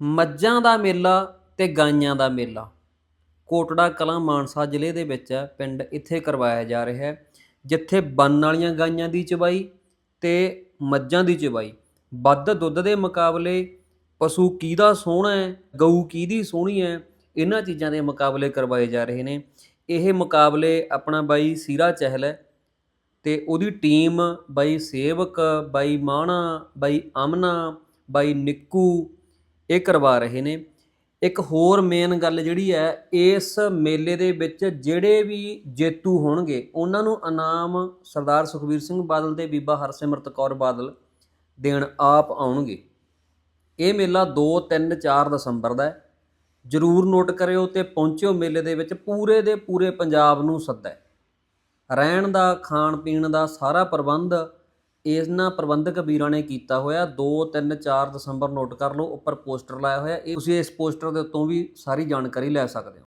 ਮੱਝਾਂ ਦਾ ਮੇਲਾ ਤੇ ਗਾਈਆਂ ਦਾ ਮੇਲਾ। ਕੋਟੜਾ ਕਲਾਂ ਮਾਨਸਾ ਜ਼ਿਲ੍ਹੇ ਦੇ ਵਿੱਚ ਹੈ ਪਿੰਡ ਇੱਥੇ ਕਰਵਾਇਆ ਜਾ ਰਿਹਾ ਹੈ, ਜਿੱਥੇ ਬੰਨ ਵਾਲੀਆਂ ਗਾਈਆਂ ਦੀ ਚਬਾਈ ਤੇ ਮੱਝਾਂ ਦੀ ਚਵਾਈ ਵੱਧ ਦੁੱਧ ਦੇ ਮੁਕਾਬਲੇ ਪਸ਼ੂ ਕਿਹਦਾ ਸੋਹਣਾ ਹੈ, ਗਊ ਕਿਹਦੀ ਸੋਹਣੀ ਹੈ, ਇਹਨਾਂ ਚੀਜ਼ਾਂ ਦੇ ਮੁਕਾਬਲੇ ਕਰਵਾਏ ਜਾ ਰਹੇ ਨੇ। ਇਹ ਮੁਕਾਬਲੇ ਆਪਣਾ ਬਾਈ ਸੀਰਾ ਚਹਿਲ ਹੈ ਤੇ ਉਹਦੀ ਟੀਮ, ਬਾਈ ਸੇਵਕ, ਬਾਈ ਮਾਣਾ, ਬਾਈ ਅਮਨਾ, ਬਾਈ ਨਿੱਕੂ ਇਹ ਕਰਵਾ ਰਹੇ ਨੇ। ਇੱਕ ਹੋਰ ਮੇਨ ਗੱਲ ਜਿਹੜੀ ਹੈ, ਇਸ ਮੇਲੇ ਦੇ ਵਿੱਚ ਜਿਹੜੇ ਵੀ ਜੇਤੂ ਹੋਣਗੇ, ਉਹਨਾਂ ਨੂੰ ਇਨਾਮ ਸਰਦਾਰ ਸੁਖਬੀਰ ਸਿੰਘ ਬਾਦਲ ਤੇ ਬੀਬਾ ਹਰਸਿਮਰਤ ਕੌਰ ਬਾਦਲ ਦੇਣ ਆਪ ਆਉਣਗੇ। ਇਹ ਮੇਲਾ 2 3 4 ਦਸੰਬਰ ਦਾ ਹੈ। ਜਰੂਰ ਨੋਟ ਕਰਿਓ ਤੇ ਪਹੁੰਚਿਓ ਮੇਲੇ ਦੇ ਵਿੱਚ। ਪੂਰੇ ਦੇ ਪੂਰੇ ਪੰਜਾਬ ਨੂੰ ਸੱਦਾ ਹੈ। ਰਹਿਣ ਦਾ ਖਾਣ ਪੀਣ ਦਾ ਸਾਰਾ ਪ੍ਰਬੰਧ ਇਹਨਾਂ ਪ੍ਰਬੰਧਕ ਵੀਰਾਂ ਨੇ ਕੀਤਾ ਹੋਇਆ 2 3 4 ਦਸੰਬਰ ਨੋਟ ਕਰ ਲਓ, ਉੱਪਰ ਪੋਸਟਰ ਲਾਇਆ ਹੋਇਆ, ਇਹ ਤੁਸੀਂ ਇਸ ਪੋਸਟਰ ਦੇ ਉੱਤੋਂ ਵੀ ਸਾਰੀ ਜਾਣਕਾਰੀ ਲੈ ਸਕਦੇ ਹੋ।